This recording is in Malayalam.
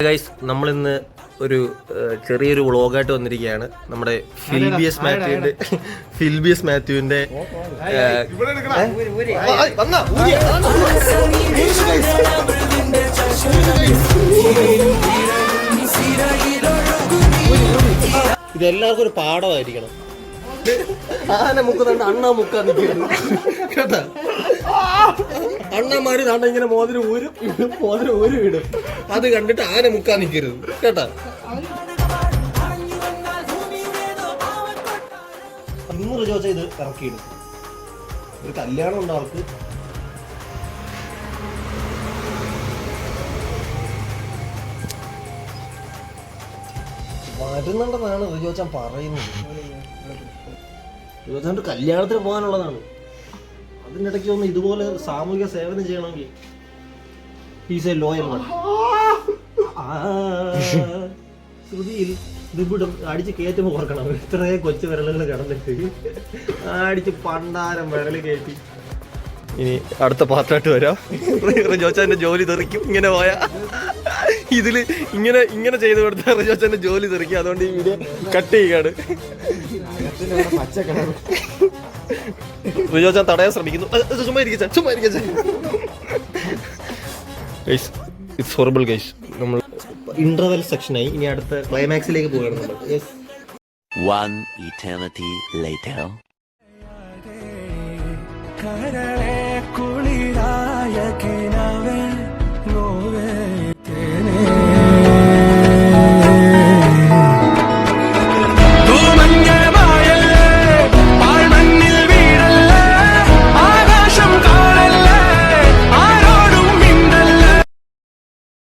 ഗൈസ് നമ്മളിന്ന് ഒരു ചെറിയൊരു വ്ളോഗായിട്ട് വന്നിരിക്കുകയാണ് നമ്മുടെ ഫിൽബിയസ് മാത്യുവിന്റെ ഫിൽബിയസ് മാത്യുവിന്റെ ഏഹ്, ഏ? ആ, ആ, വന്നാ, ഊരിയാ. ഇത് എല്ലാവർക്കും ഒരു പാഠമായിരിക്കണം ആന മുക്കുന്നുണ്ട് അണ്ണ മുക്കാൻ നിൽക്കുന്നു കേട്ടാ അണ്ണന്മാര് താണ്ട ഇങ്ങനെ മോതിരം ഊരും മോതിരം ഊരും ഇടും. അത് കണ്ടിട്ട് ആന മുക്കാൻ നിൽക്കരുത് കേട്ടാ? അഞ്ഞൂറ് ചോദിച്ച ഇത് ഇറക്കിയിടും. ഒരു കല്യാണം ഉണ്ട് അവർക്ക്. വരുന്നുണ്ടെന്നാണ് റിജോച്ചാൻ പറയുന്നത്. റിജോച്ചാന്റെ കല്യാണത്തിന് പോകാനുള്ളതാണ്. അതിനിടയ്ക്ക് ഒന്ന് ഇതുപോലെ സാമൂഹിക സേവനം ചെയ്യണമെങ്കിൽ ഈസ് എ ലോയൽ വൺ ശ്രുതിയിൽ നിബിഡം അടിച്ച് കയറ്റുമ്പോൾ ഓർക്കണം. ഇത്രേ കൊച്ചു വിരലുകൾ കിടന്നിട്ട് അടിച്ച് പണ്ടാരം വിരൽ കയറ്റി. ഇനി അടുത്ത പാത്രമായിട്ട് വരാം. റിജോച്ചാന്റെ ജോലി തെറിക്കും. ഇങ്ങനെ പോയാ. ഇതിൽ ഇങ്ങനെ ഇങ്ങനെ ചെയ്ത് കൊടുത്താൽ റിജോച്ചാന്റെ ജോലി തെറിക്കും. അതുകൊണ്ട് ഈ വീഡിയോ കട്ട് ചെയ്യുകയാണ്. റിജോച്ചാൻ തടയാൻ ശ്രമിക്കുന്നു. ചുമ്മാ ഇരിക്കാം ചുമ്മാ ഇരിക്കാം ഗൈസ് ഇറ്റ്സ് ഹൊറിബിൾ ഗൈസ് നമ്മൾ ഇന്റർവെൽ സെക്ഷനായി ഇനി അടുത്ത ക്ലൈമാക്സിലേക്ക് പോവുകയാണ് നമ്മൾ. Yes One eternity later.